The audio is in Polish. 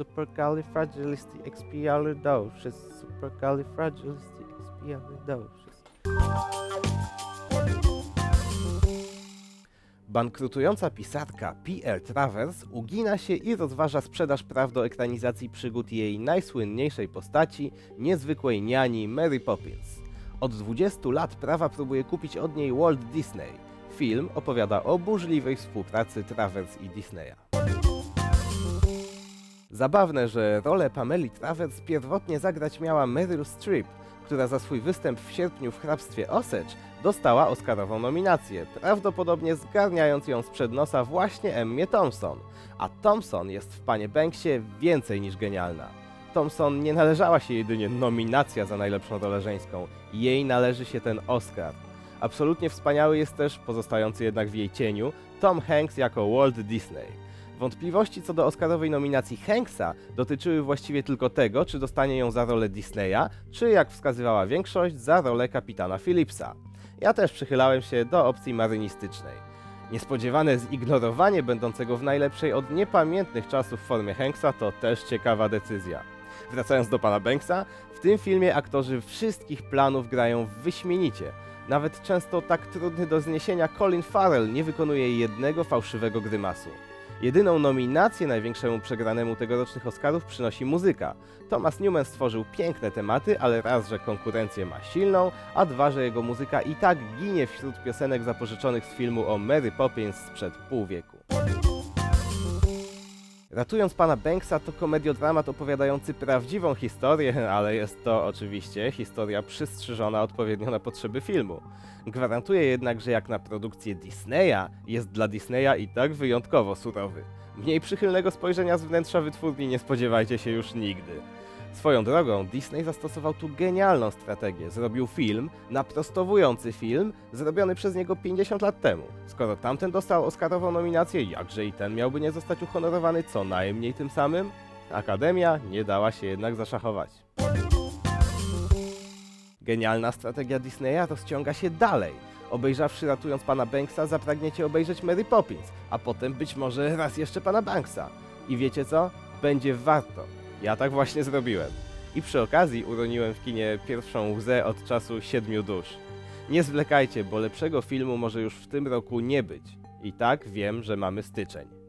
supercalifragilisticexpialidocious, supercalifragilisticexpialidocious. Bankrutująca pisarka P.L. Travers ugina się i rozważa sprzedaż praw do ekranizacji przygód jej najsłynniejszej postaci, niezwykłej niani Mary Poppins. Od 20 lat prawa próbuje kupić od niej Walt Disney. Film opowiada o burzliwej współpracy Travers i Disneya. Zabawne, że rolę Pameli Travers pierwotnie zagrać miała Meryl Streep, która za swój występ w sierpniu w hrabstwie Osage dostała Oscarową nominację, prawdopodobnie zgarniając ją sprzed nosa właśnie Emmie Thompson. A Thompson jest w Panie Banksie więcej niż genialna. Thompson nie należała się jedynie nominacja za najlepszą rolę żeńską, jej należy się ten Oscar. Absolutnie wspaniały jest też, pozostający jednak w jej cieniu, Tom Hanks jako Walt Disney. Wątpliwości co do Oscarowej nominacji Hanksa dotyczyły właściwie tylko tego, czy dostanie ją za rolę Disneya, czy jak wskazywała większość, za rolę kapitana Phillipsa. Ja też przychylałem się do opcji marynistycznej. Niespodziewane zignorowanie będącego w najlepszej od niepamiętnych czasów formie Hanksa to też ciekawa decyzja. Wracając do pana Banksa, w tym filmie aktorzy wszystkich planów grają wyśmienicie. Nawet często tak trudny do zniesienia Colin Farrell nie wykonuje jednego fałszywego grymasu. Jedyną nominację największemu przegranemu tegorocznych Oscarów przynosi muzyka. Thomas Newman stworzył piękne tematy, ale raz, że konkurencję ma silną, a dwa, że jego muzyka i tak ginie wśród piosenek zapożyczonych z filmu o Mary Poppins sprzed pół wieku. Ratując pana Banksa to komediodramat opowiadający prawdziwą historię, ale jest to oczywiście historia przystrzyżona odpowiednio na potrzeby filmu. Gwarantuję jednak, że jak na produkcję Disneya, jest dla Disneya i tak wyjątkowo surowy. Mniej przychylnego spojrzenia z wnętrza wytwórni nie spodziewajcie się już nigdy. Swoją drogą, Disney zastosował tu genialną strategię. Zrobił film, naprostowujący film, zrobiony przez niego 50 lat temu. Skoro tamten dostał Oscarową nominację, jakże i ten miałby nie zostać uhonorowany co najmniej tym samym? Akademia nie dała się jednak zaszachować. Genialna strategia Disneya rozciąga się dalej. Obejrzawszy ratując pana Banksa, zapragniecie obejrzeć Mary Poppins, a potem być może raz jeszcze pana Banksa. I wiecie co? Będzie warto. Ja tak właśnie zrobiłem. I przy okazji uroniłem w kinie pierwszą łzę od czasu siedmiu dusz. Nie zwlekajcie, bo lepszego filmu może już w tym roku nie być. I tak wiem, że mamy styczeń.